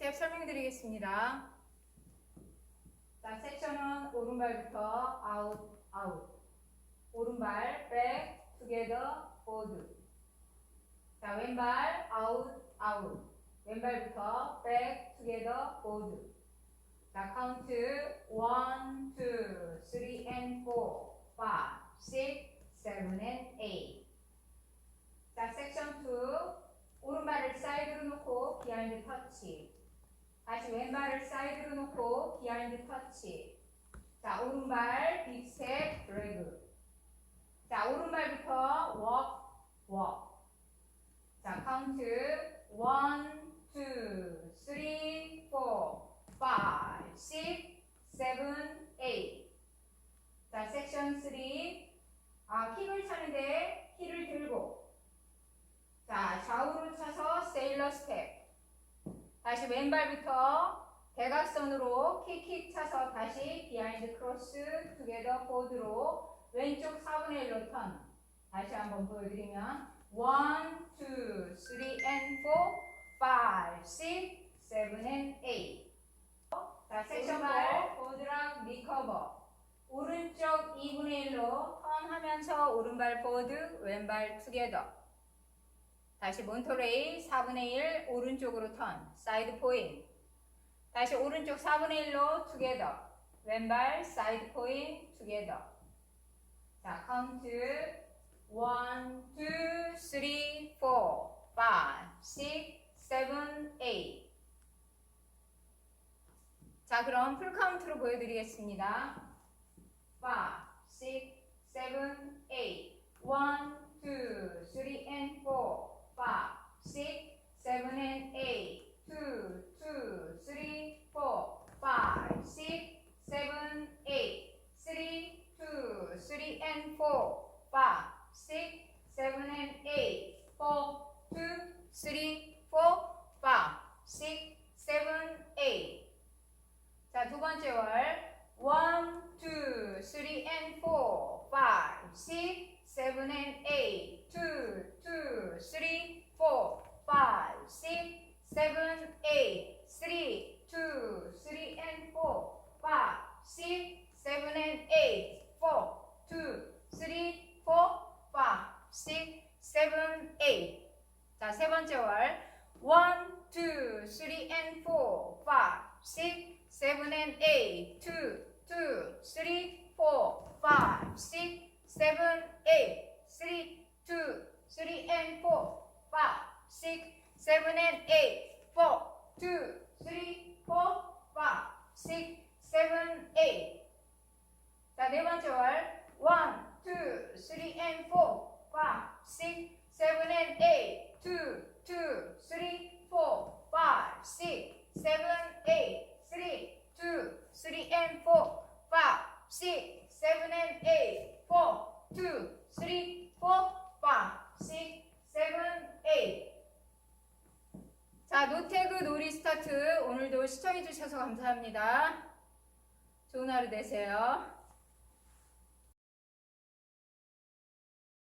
스텝 설명드리겠습니다. 자, 섹션은 오른발부터 아웃, 아웃. 오른발, back, together, forward. 자, 왼발, 아웃, 아웃. 왼발부터 back, together, forward. 자, 카운트 1, 2, 3 and 4, 5, 6, 7 and 8. 자, 섹션 2. 오른발을 사이드로 놓고 비하인드 터치. 다시 왼발을 사이드로 놓고 비하인드 터치. 자, 오른발 빅 스텝 드래그. 자, 오른발부터 walk, walk. 자, 카운트 1, 2, 3, 4, 5, 6, 7, 8. 자, 섹션 3. 아, 킥을 차는데 힐을 들고 자, 좌우로 차서 세일러 스텝. 다시 왼발부터 대각선으로 킥킥 차서 다시 비하인드 크로스 투게더 포드로 왼쪽 4분의 1로 턴. 다시 한번 보여드리면 1, 2, 3 and 4, 5, 6, 7 and 8. 자, 섹션 4 보드락 리커버. 오른쪽 2분의 1로 턴하면서 오른발 보드, 왼발 투게더. 다시 몬토레이 4분의 1 오른쪽으로 턴 사이드 포인. 다시 오른쪽 4분의 1로 투게더. 왼발 사이드 포인 투게더. 자 카운트 1, 2, 3, 4, 5, 6, 7, 8 자, 그럼 풀 카운트로 보여드리겠습니다. 5, 6, 7, and 4, 5, 6, 7 and 8, 4, 2, 3, 4, 5, 6, 7, 8. 자, 두 번째 월. 1, 2, 3 and 4, 5, 6, 7 and 8, 2, 2, 3, 4, 5, 6, 7, 8, 3, 2, 3 and 4, 5, 6, 7 and 8. 3개월 1, 2, 3 and 4, 5, 6, 7 and 8, 2, 2, 3, 4, 5, 6, 7, 8, 3, 2, 3 and 4, 5, 6, 7 and 8, 4, 2, 3, 4, 5, 6, 7, 8. 자, 네 번째 월 1, 2, 3 and 4, 5, 6, and four, five, six, seven, and eight. Four, two, three, four, five, six, seven, eight. 자, 노태그 놀이 스타트 오늘도 시청해 주셔서 감사합니다. 좋은 하루 되세요.